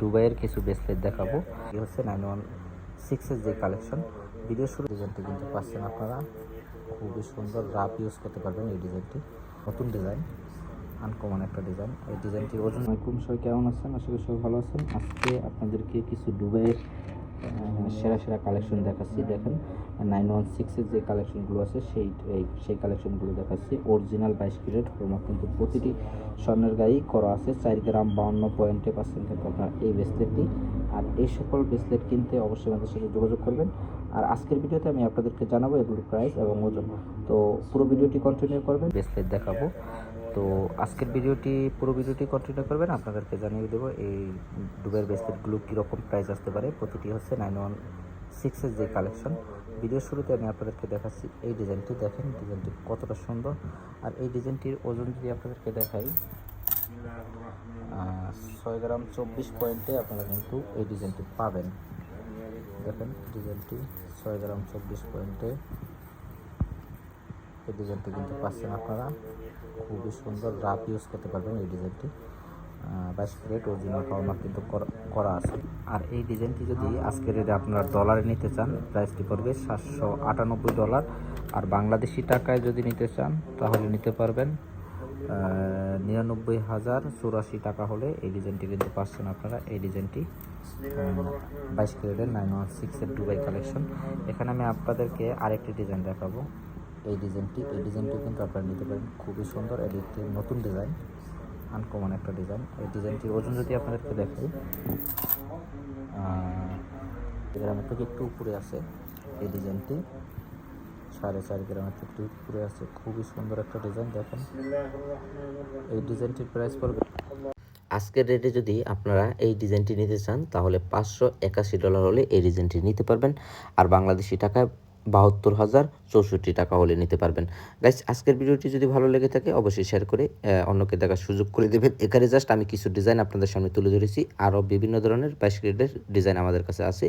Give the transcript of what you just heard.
দুবাইয়ের কিছু ব্রেসলেট দেখাবো। এই হচ্ছে নাইন ওয়ান সিক্সের যে কালেকশন ভিডিও শুরু ডিজাইনটি কিন্তু পাচ্ছেন আপনারা। খুবই সুন্দর রাফ ইউজ করতে পারবেন এই ডিজাইনটি নতুন ডিজাইন আনকমন একটা ডিজাইন এই ডিজাইনটির ওজন আলাইকুম কেমন আছেন? আশা করি সবাই ভালো আছেন। আজকে আপনাদেরকে কিছু দুবাইয়ের আহ, সেরা সেরা কালেকশন দেখাচ্ছি। দেখেন নাইন ওয়ান সিক্সের যে কালেকশনগুলো আছে সেই সেই কালেকশনগুলো দেখাচ্ছি। অরিজিনাল বাইশ ক্যারেট হলমার্ক কিন্তু প্রতিটি স্বর্ণের গায়েই করা আছে। চার গ্রাম বাউন্ন পয়েন্টে পাচ্ছেন কিন্তু আপনার এই ব্রেসলেটটি আর এই সকল ব্রেসলেট কিনতে অবশ্যই আমাদের সাথে যোগাযোগ করবেন। আর আজকের ভিডিওতে আমি আপনাদেরকে জানাব এগুলোর প্রাইস এবং ওজন। তো পুরো ভিডিওটি কন্টিনিউ করবেন ব্রেসলেট দেখাবো। তো আজকের ভিডিওটি, পুরো ভিডিওটি কন্টিনিউ করবেন। আপনাদেরকে জানিয়ে দেবো, এই ডুবের ব্রেসলেটগুলো কীরকম প্রাইস আসতে পারে। প্রতিটি হচ্ছে নাইন ওয়ান সিক্সের যে কালেকশন ভিডিওর শুরুতে আমি আপনাদেরকে দেখাচ্ছি, এই ডিজাইনটি দেখেন। ডিজাইনটি কতটা সুন্দর। আর এই ডিজাইনটির ওজন যদি আপনাদেরকে দেখাই ছয় গ্রাম চব্বিশ পয়েন্টে আপনারা কিন্তু এই ডিজাইনটি পাবেন। দেখেন, ডিজাইনটি ছয় গ্রাম চব্বিশ পয়েন্টে এই ডিজাইনটি কিন্তু পাচ্ছেন আপনারা। খুবই সুন্দর রাফ ইউজ করতে পারবেন এই ডিজাইনটি। বাইশ প্লেট অরিজিনাল হলমার্ক কিন্তু করা- করা আছে। আর এই ডিজাইনটি যদি আজকের রেটে আপনারা ডলারে নিতে চান প্রাইসটি পড়বে সাতশো আটানব্বই ডলার আর বাংলাদেশি টাকায় যদি নিতে চান, তাহলে নিতে পারবেন নিরানব্বই হাজার চুরাশি টাকা হলে এই ডিজাইনটি কিন্তু পাচ্ছেন আপনারা। এই ডিজাইনটি বাইশ ক্যারেটের নাইন ওয়ান সিক্সের দুবাই কালেকশন এখানে আমি আপনাদেরকে আরেকটি ডিজাইন দেখাবো। এই ডিজাইনটি এই ডিজাইনটি কিন্তু আপনারা নিতে পারেন। খুবই সুন্দর, এটি একটি নতুন ডিজাইন, আনকমন একটা ডিজাইন। এই ডিজাইনটির ওজন যদি আপনাদেরকে দেখাই গ্রামের থেকে একটু উপরে আছে এই ডিজাইনটি। সাড়ে চার গ্রামের থেকে একটু উপরে আছে। খুবই সুন্দর একটা ডিজাইন, দেখেন। এই ডিজাইনটির প্রাইস পড়বে। আজকের রেটে যদি আপনারা এই ডিজাইনটি নিতে চান, তাহলে পাঁচশো একাশি ডলার হলে এই ডিজাইনটি নিতে পারবেন। আর বাংলাদেশি টাকায় বাহাত্তর হাজার চৌষট্টি টাকা হলে নিতে পারবেন। গাইস আজকের ভিডিওটি যদি ভালো লেগে থাকে, অবশ্যই শেয়ার করে অন্যকে দেখার সুযোগ করে দেবেন। এখানে জাস্ট আমি কিছু ডিজাইন আপনাদের সামনে তুলে ধরেছি। আরও বিভিন্ন ধরনের বাইশ ডিজাইন আমাদের কাছে আছে।